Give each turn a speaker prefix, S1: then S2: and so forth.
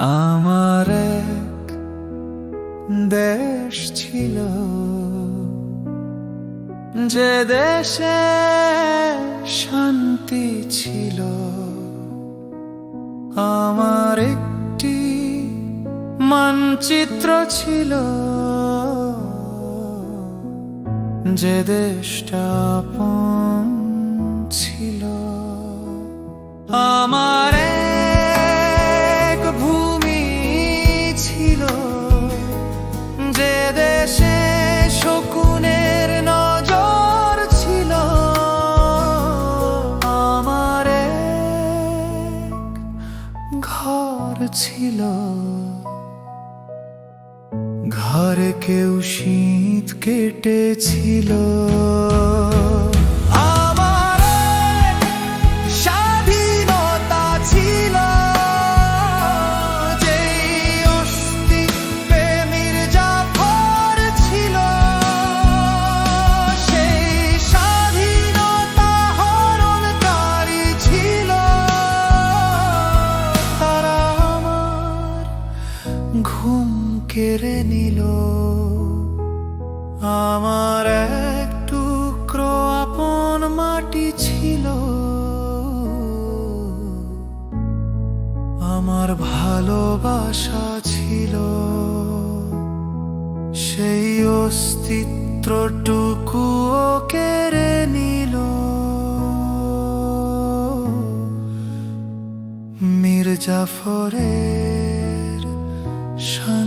S1: আমার এক দেশ ছিল, যে দেশে শান্তি ছিল। আমার একটি মানচিত্র ছিল, যে দেশটা ছিল। ঘর ছিল। ঘরে কেউ শীত কেটেছিল। ঘুম কেড়ে নিল। আমার এক টুকরো আপন মাটি ছিল। আমার ভালোবাসা ছিল। সেই অস্তিত্বটুকুও কেড়ে নিল। মির্জাফরের 说。